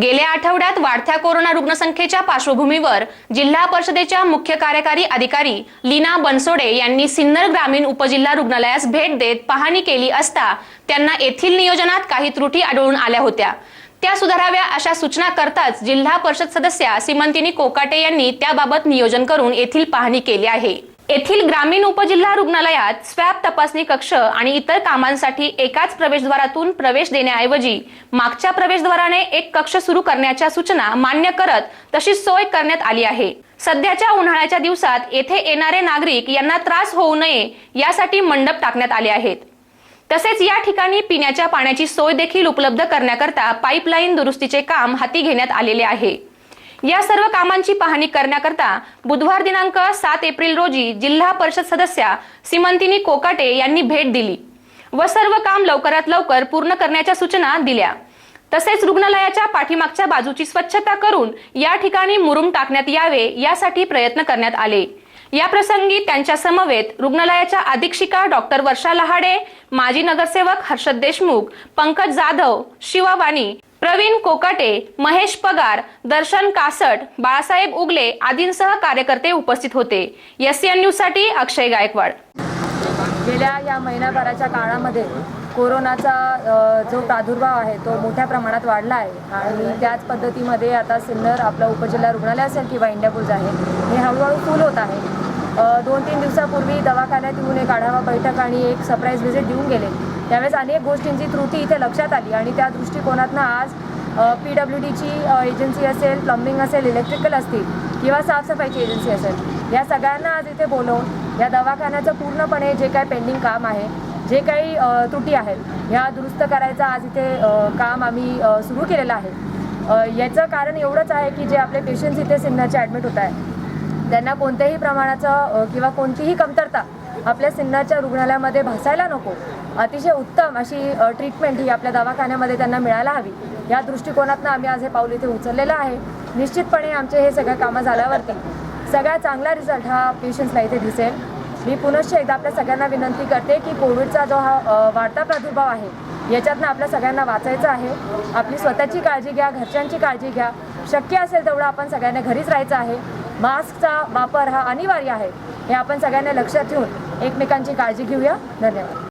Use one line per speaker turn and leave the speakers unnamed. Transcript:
गेल्या आठवड्यात वाढत्या कोरोना रुग्णसंख्येच्या पार्श्वभूमीवर जिल्हा परिषदेच्या मुख्य कार्यकारी अधिकारी लीना बनसोडे यांनी सिन्नर ग्रामीण उपजिल्हा रुग्णालयास भेट देत पाहणी केली असता त्यांना येथील नियोजनात काही त्रुटी आढळून आल्या होत्या. त्या सुधाराव्या अशा सूचना करताच जिल्हा परिषद सदस्या सिमंतिनी कोकाटे यांनी त्याबाबत नियोजन करून येथील पाहणी केली आहे. येथील ग्रामीण उपजिल्हा रुग्णालयात स्वॅब तपासणी कक्ष आणि इतर कामांसाठी एकाच प्रवेशद्वारातून प्रवेश देण्याऐवजी मागच्या प्रवेशद्वाराने एक कक्ष सुरू करण्याच्या सूचना मान्य करत तशी सोय करण्यात आली आहे. सध्याच्या उन्हाळ्याच्या दिवसात येथे येणारे नागरिक यांना त्रास होऊ नये यासाठी मंडप टाकण्यात आले आहेत. तसेच या ठिकाणी पिण्याच्या पाण्याची सोय देखील उपलब्ध करण्याकरता पाईपलाईन दुरुस्तीचे काम हाती घेण्यात आलेले आहे. या सर्व कामांची पाहणी करण्याकरता बुधवार दिनांक सात एप्रिल रोजी जिल्हा परिषद सदस्या सिमंतिनी कोकाटे यांनी भेट दिली व सर्व काम लवकरात लवकर पूर्ण करण्याच्या सूचना दिल्या. तसेच रुग्णालयाच्या पाठीमागच्या बाजूची स्वच्छता करून या ठिकाणी मुरुम टाकण्यात यावे यासाठी प्रयत्न करण्यात आले. या प्रसंगी त्यांच्या समवेत रुग्णालयाच्या अधीक्षिका डॉक्टर वर्षा लहाडे माजी नगरसेवक हर्षद देशमुख पंकज जाधव शिवावाणी प्रवीण कोकाटे महेश पगार दर्शन कासट बाळासाहेब उगले आदींसह कार्यकर्ते उपस्थित होते. एस एन न्यूजसाठी अक्षय गायकवाड.
गेल्या या महिनाभराच्या काळामध्ये कोरोनाचा जो प्रादुर्भाव आहे तो मोठ्या प्रमाणात वाढला आहे. आणि त्याच पद्धतीमध्ये आता सिन्नर आपलं उपजिल्हा रुग्णालय असेल किंवा इंडियापूर्ज आहे हे हळूहळू फुल होत आहे. दोन तीन दिवसापूर्वी दवाखान्यात येऊन एक आढावा बैठक आणि एक सरप्राईज व्हिजिट देऊन गेले. त्यावेळेस अनेक गोष्टींची त्रुटी इथे लक्षात आली आणि त्या दृष्टिकोनातनं आज पी डब्ल्यू डीची एजन्सी असेल प्लंबिंग असेल इलेक्ट्रिकल असतील किंवा साफसफाईची एजन्सी असेल या सगळ्यांना आज इथे बोलवून या दवाखान्याचं पूर्णपणे जे काही पेंडिंग काम आहे जे काही त्रुटी आहेत ह्या दुरुस्त करायचं आज इथे काम आम्ही सुरू केलेलं आहे. याचं कारण एवढंच आहे की जे आपले पेशंट्स इथे सिन्नरचे ॲडमिट होत आहे त्यांना कोणत्याही प्रमाणाचं किंवा कोणतीही कमतरता आपल्या सिन्नरच्या रुग्णालयामध्ये भासायला नको. अतिशय उत्तम अशी ट्रीटमेंट ही आपल्या दवाखान्यामध्ये त्यांना मिळायला हवी. या दृष्टिकोनातनं आम्ही आज हे पाऊल इथे उचललेलं आहे. निश्चितपणे आमचे हे सगळं कामं झाल्यावरती सगळ्यात चांगला रिझल्ट हा पेशंट्सला इथे दिसेल. मी पुनश्च एकदा आपल्या सगळ्यांना विनंती करते की कोविडचा जो हा वाढता प्रादुर्भाव आहे याच्यातनं आपल्या सगळ्यांना वाचायचं आहे. आपली स्वतःची काळजी घ्या घरच्यांची काळजी घ्या. शक्य असेल तेवढं आपण सगळ्यांना घरीच राहायचं आहे. मास्कचा वापर हा अनिवार्य आहे. हे आपण सगळ्यांना लक्षात ठेवून एकमेकांची काळजी घेऊया. धन्यवाद.